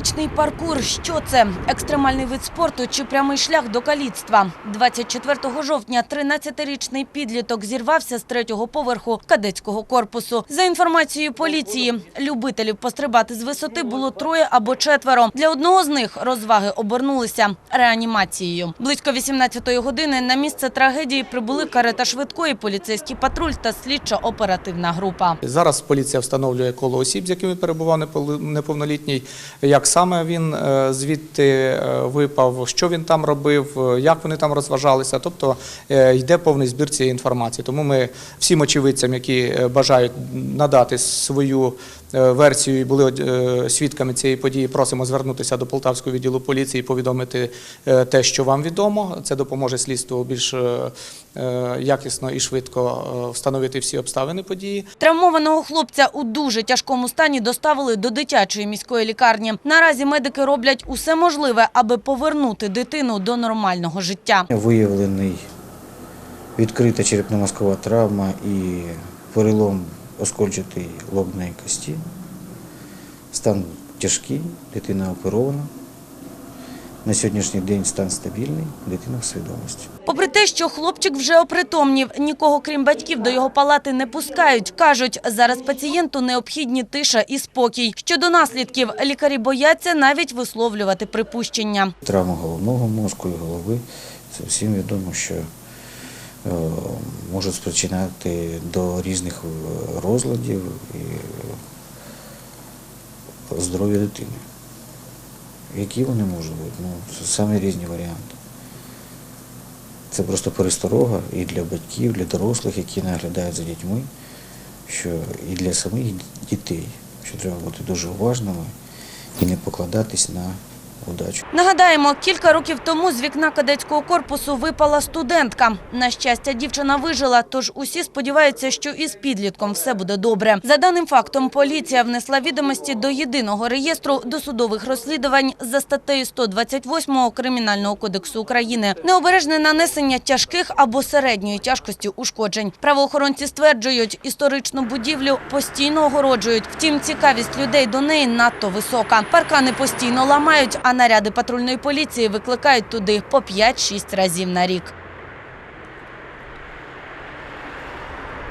Вуличний паркур. Що це? Екстремальний вид спорту чи прямий шлях до каліцтва? 24 жовтня 13-річний підліток зірвався з третього поверху кадетського корпусу. За інформацією поліції, любителів пострибати з висоти було троє або четверо. Для одного з них розваги обернулися реанімацією. Близько 18-ї години на місце трагедії прибули карета швидкої, поліцейський патруль та слідчо-оперативна група. Зараз поліція встановлює коло осіб, з якими перебував неповнолітній, як саме він е, звідти е, випав, що він там робив, е, як вони там розважалися. Тобто йде повний збір цієї інформації. Тому ми всім очевидцям, які бажають надати свою версію і були е, свідками цієї події, просимо звернутися до Полтавського відділу поліції і повідомити е, те, що вам відомо. Це допоможе слідству більш е, е, якісно і швидко е, встановити всі обставини події. Травмованого хлопця у дуже тяжкому стані доставили до дитячої міської лікарні. Наразі медики роблять усе можливе, аби повернути дитину до нормального життя. Виявлений відкрита черепно-мозкова травма і перелом оскольчатої лобної кості. Стан тяжкий, дитина оперована. На сьогоднішній день стан стабільний, дитина в свідомості. Попри те, що хлопчик вже опритомнів, нікого крім батьків до його палати не пускають. Кажуть, зараз пацієнту необхідні тиша і спокій. Щодо наслідків, лікарі бояться навіть висловлювати припущення. Травма головного мозку і голови це всім відомо, що можуть спричиняти до різних е, розладів і е, здоров'я дитини. Які вони можуть бути? Ну, це самі різні варіанти. Це просто пересторога і для батьків, і для дорослих, які наглядають за дітьми, що і для самих дітей, що треба бути дуже уважними і не покладатись на удачу. Нагадаємо, кілька років тому з вікна кадетського корпусу випала студентка. На щастя, дівчина вижила, тож усі сподіваються, що із підлітком все буде добре. За даним фактом, поліція внесла відомості до єдиного реєстру досудових розслідувань за статтею 128 Кримінального кодексу України. Необережне нанесення тяжких або середньої тяжкості ушкоджень. Правоохоронці стверджують, історичну будівлю постійно огороджують. Втім, цікавість людей до неї надто висока. Паркани постійно ламають, а наряди патрульної поліції викликають туди по 5-6 разів на рік.